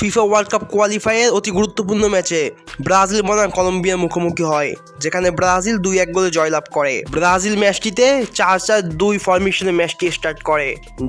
FIFA world cup qualifier অতি গুরুত্বপূর্ণ ম্যাচে ব্রাজিল বনাম কলম্বিয়ার মুখোমুখি হয়, যেখানে ব্রাজিল দুই এক গোলে জয়লাভ করে। ব্রাজিল ম্যাচটিতে চার চার দুই ফরমেশনে ম্যাচটি স্টার্ট করে,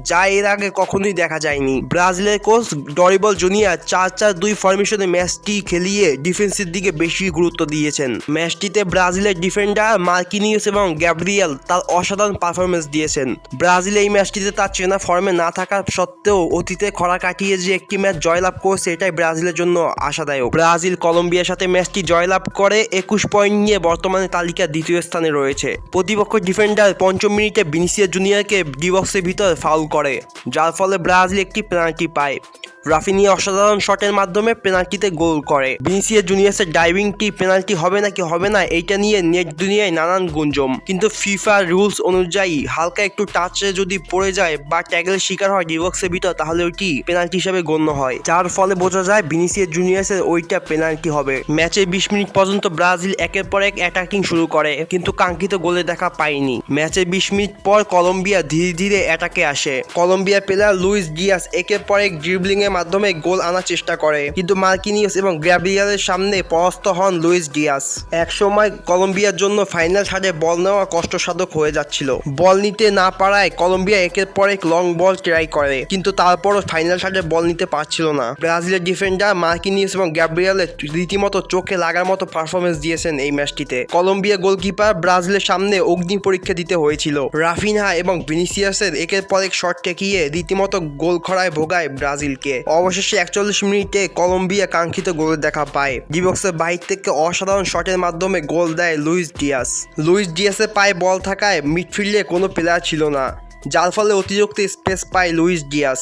যা এর আগে কখনোই দেখা যায়নি। ব্রাজিলের কোচ ডরিবল জুনিয়ার চার চার দুই ফরমেশনে ম্যাচটি খেলিয়ে ডিফেন্সের দিকে বেশি গুরুত্ব দিয়েছেন। ম্যাচটিতে ব্রাজিলের ডিফেন্ডার মার্কিনিউস এবং গ্যাব্রিয়েল তার অসাধারণ পারফরমেন্স দিয়েছেন। ব্রাজিল এই ম্যাচটিতে তার চেনা ফর্মে না থাকা সত্ত্বেও অতীতে খরা কাটিয়ে যে একটি ম্যাচ জয়লাভ করছে এটাই ব্রাজিলের জন্য আশাদায়ক। ব্রাজিল কলম্বিয়ার সাথে ম্যাচটি জয়লাভ করে একুশ পয়েন্ট নিয়ে বর্তমানে তালিকার দ্বিতীয় স্থানে রয়েছে। প্রতিপক্ষ ডিফেন্ডার পঞ্চম মিনিটে বিনিসিয়া জুনিয়রকে ডিবক্সের ভিতর ফাউল করে, যার ফলে ব্রাজিল একটি পেনাল্টি পায়। রাফিনিয়া অসাধারণ শটের মাধ্যমে পেনাল্টিতে গোল করে। ভিনিসিয়া জুনিয়ার্সের ডাইভিংটি পেনাল্টি হবে নাকি হবে না, এইটা নিয়ে নেট দুনিয়ায় নানান গুঞ্জম। কিন্তু ফিফা রুলস অনুযায়ী হালকা একটু টাচে যদি পড়ে যায় বা ট্যাগের শিকার হয় ডিবক্সের ভিতর, তাহলে ওইটি পেনাল্টি হিসেবে গণ্য হয়। যার ফলে বোঝা যায় ভিনিসিয়া জুনিয়ার্সের ওইটা পেনাল্টি হবে। ম্যাচে বিশ মিনিট পর্যন্ত ব্রাজিল একের পর এক অ্যাটাকিং শুরু করে, কিন্তু কাঙ্ক্ষিত গোলে দেখা পায়নি। ম্যাচে বিশ মিনিট পর কলম্বিয়া ধীরে ধীরে অ্যাটাকে আসে। কলম্বিয়া প্লেয়ার লুইস ডিয়াস একের পর এক ড্রিবলিং এর মাধ্যমে গোল আনার চেষ্টা করে। কিন্তু মার্কিনিয়াস এবং গ্র্যাবিয়ালের সামনে পরাস্ত হন লুইস ডিয়াস। এক সময় কলম্বিয়ার জন্য ফাইনাল ছাড়ে বল নেওয়া কষ্টসাধক হয়ে যাচ্ছিল। বল নিতে না পারায় কলম্বিয়া একের পর এক লং বল ট্রাই করে, কিন্তু তারপরও ফাইনাল ছাড়ে বল নিতে পারছিল না। ব্রাজিলের ডিফেন্ডার মার্কিনিয়াস এবং গ্যাব্রিয়ালের রীতিমতো চোখে লাগার মতো পারফরমেন্স দিয়েছেন এই ম্যাচটিতে। কলম্বিয়া গোলকিপার ব্রাজিলের সামনে অগ্নি পরীক্ষা দিতে হয়েছিল। রাফিনহা এবং ভিনিসিয়াসের একের পর এক শট টেকিয়ে রীতিমতো গোল খরায় ভোগায় ব্রাজিলকে। অবশেষে একচল্লিশ মিনিটে কলম্বিয়া কাঙ্ক্ষিত গোল দেখা পায়। ডিবক্সের বাহির থেকে অসাধারণ শটের মাধ্যমে গোল দেয় লুইস ডিয়াস। লুইস ডিয়াসের পায়ে বল থাকায় মিডফিল্ডে কোনো প্লেয়ার ছিল না, যার ফলে অতিরিক্ত স্পেস পায় লুইস ডিয়াস।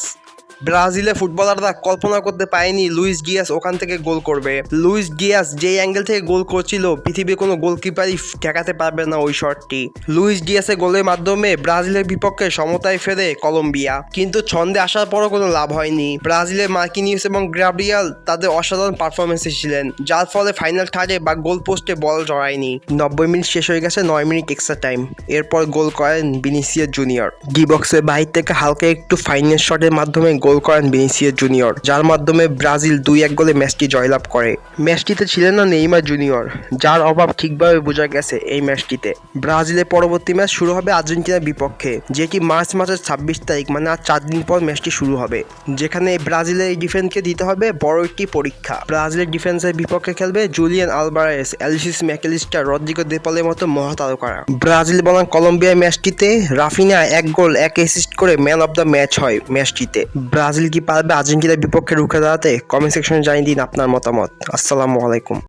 ব্রাজিলে ফুটবলাররা কল্পনা করতে পারেনি লুইস গিয়াস ওখান থেকে গোল করবে। লুইস গিয়াস যেই অ্যাঙ্গেল থেকে গোল করছিল, পৃথিবীর কোনো গোলকিপারই ঠেকাতে পারবে না ওই শটটি। লুইস ডিয়াসের গোলের মাধ্যমে ব্রাজিলের বিপক্ষে সমতায় ফেরে কলম্বিয়া। কিন্তু ছন্দে আসার পরও কোনো লাভ হয়নি। ব্রাজিলের মার্কিনিউস এবং গ্রাবরিয়াল তাদের অসাধারণ পারফরমেন্সে ছিলেন যার ফলে ফাইনাল থার্ডে বা গোল পোস্টে বল জড়ায়নি। নব্বই মিনিট শেষ হয়ে গেছে, নয় মিনিট এক্সট্রা টাইম এরপর গোল করেন বিনিসিয়া জুনিয়র ডি বক্সের বাহির থেকে হালকা একটু ফাইনাল শটের মাধ্যমে গোল করেন বিনিসিয়া জুনিয়র, যার মাধ্যমে ব্রাজিল দুই এক গোলে ম্যাচটি জয়লাভ করে। ম্যাচটিতে ছিলেন না নেইমার জুনিয়র, যার অভাব ঠিকভাবে বোঝা গেছে এই ম্যাচটিতে। ব্রাজিলের পরবর্তী ম্যাচ শুরু হবে আর্জেন্টিনার বিপক্ষে যেটি মার্চ মাসের ছাব্বিশ তারিখ মানে আর চার দিন পর ম্যাচটি শুরু হবে। যেখানে ব্রাজিলের ডিফেন্সকে দিতে হবে বড় একটি পরীক্ষা। ব্রাজিলের ডিফেন্সের বিপক্ষে খেলবে Julian Alvarez, Alexis Mac Allister Rodrigo দেপালের মতো মহাতারকারা ব্রাজিল বনাম কলম্বিয়া ম্যাচটিতে রাফিনা এক গোল, এক অ্যাসিস্ট করে ম্যান অফ দ্য ম্যাচ হয় ম্যাচটিতে। ব্রাজিল কি পারবে? আর্জেন্টিনার বিপক্ষে রুখে দাঁড়াতে? কমেন্ট সেকশনে জানিয়ে দিন আপনার মতামত। আসসালামু আলাইকুম।